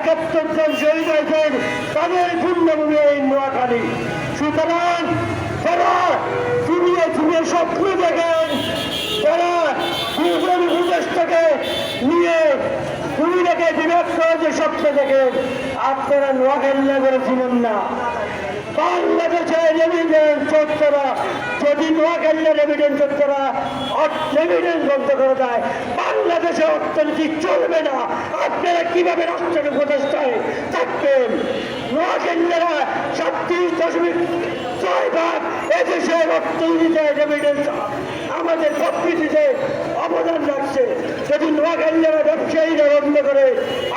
একাত্তর জন শহীদ হয়েছেন, তাদের পূর্ণভূমি এই নোয়াখালী। সুতরাং যারা চুমিয়ে চুমিয়ে স্বপ্ন দেখেন যারা দুজন উপদেশটাকে নিয়ে কুমিরাকে বিভক্ত যে স্বপ্ন দেখেন। আপনারা নোয়াখালী করেছিলেন না। বাংলাদেশের রেমিডেন্স চত্বরা যদি নোয়াখালীর রেমিডেন্স চত্বরা রেমিডেন্স বন্ধ করে দেয় বাংলাদেশের অর্থনীতি চলবে না। আপনারা কীভাবে রাষ্ট্রের উপদেষ্টায় থাকবেন? নোয়াখালীরা সাতত্রিশ দশমিক ছয় ভাগ এদেশের অর্থনীতিতে রেমিডেন্স আমাদের প্রকৃতিতে অবদান রাখছে। যদি নোয়াখালীরা ব্যবসায়ীরা বন্ধ করে,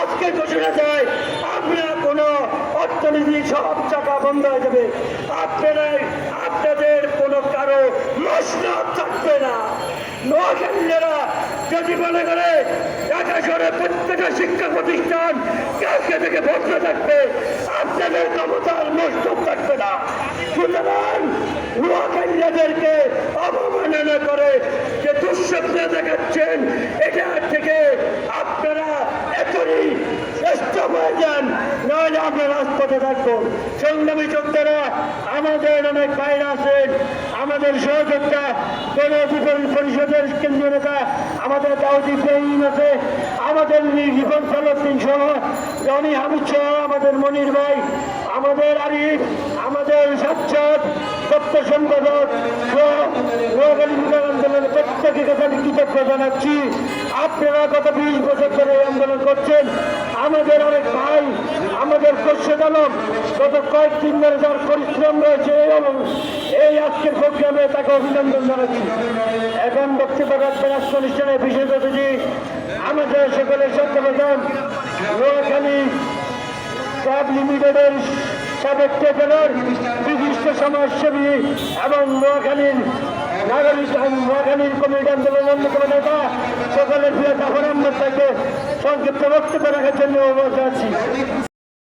আজকে ঘোষণা যায় আমরা কোনো অর্থনীতি সব চাকা বন্ধ হয়ে যাবে আপনারা আপনাদের কোনো কারও মসনদ থাকবে না। নোয়াখালীরা যদি মনে করে, ঢাকা শহরে প্রত্যেকটা শিক্ষা প্রতিষ্ঠান কালকে থেকে বন্ধ থাকবে, আপনাদের ক্ষমতার মসনদ থাকবে না। সুতরাং নোয়াখালীদেরকে অবমাননা করে, যে দুঃস্বপ্ন দেখাচ্ছেন এটা থেকে আপনারা এখনই যান নইলে আমরা রাজপথে থাকব। সংগ্রামী যোদ্ধারা আমাদের অনেক বাইরে আছেন। আমাদের সহযোদ্ধা গণ পরিষদের কেন্দ্রীয় নেতা, আমাদের দাউদ ইব্রাহিম আছে, আমাদের রিপন সালুদ্দিন সহ রনি হামিদ সহ আমাদের মনির ভাই, আমাদের আরিফ, আমাদের সাচ্ছদ দপ্তর সম্পাদক আন্দোলনের প্রত্যেকের কাছে আমি কৃতজ্ঞ জানাচ্ছি। আপনারা গত বিশ বছর ধরে আন্দোলন করছেন। আমাদের অনেক ভাই, আমাদের খোরশেদ আলম গত কয়েকদিন ধরে যার পরিশ্রম রয়েছে এবং এই আজকের প্রোগ্রামে তাকে অভিনন্দন জানাচ্ছি। এখন বক্তব্য রাখবেন অনুষ্ঠানের বিশেষ অতিথি, আমাদের সকলের সত্য প্রধান নোয়াখালী ক্লাব লিমিটেডের সাবেক ট্রেজারার বিশিষ্ট সমাজসেবী এবং নোয়াখালীর নাগরিক, নোয়াখালীর কমিটি আন্দোলন অন্যতম নেতা, সকলের প্রিয় সংক্ষিপ্ত বক্তব্য রাখার জন্য অনুরোধ জানাচ্ছি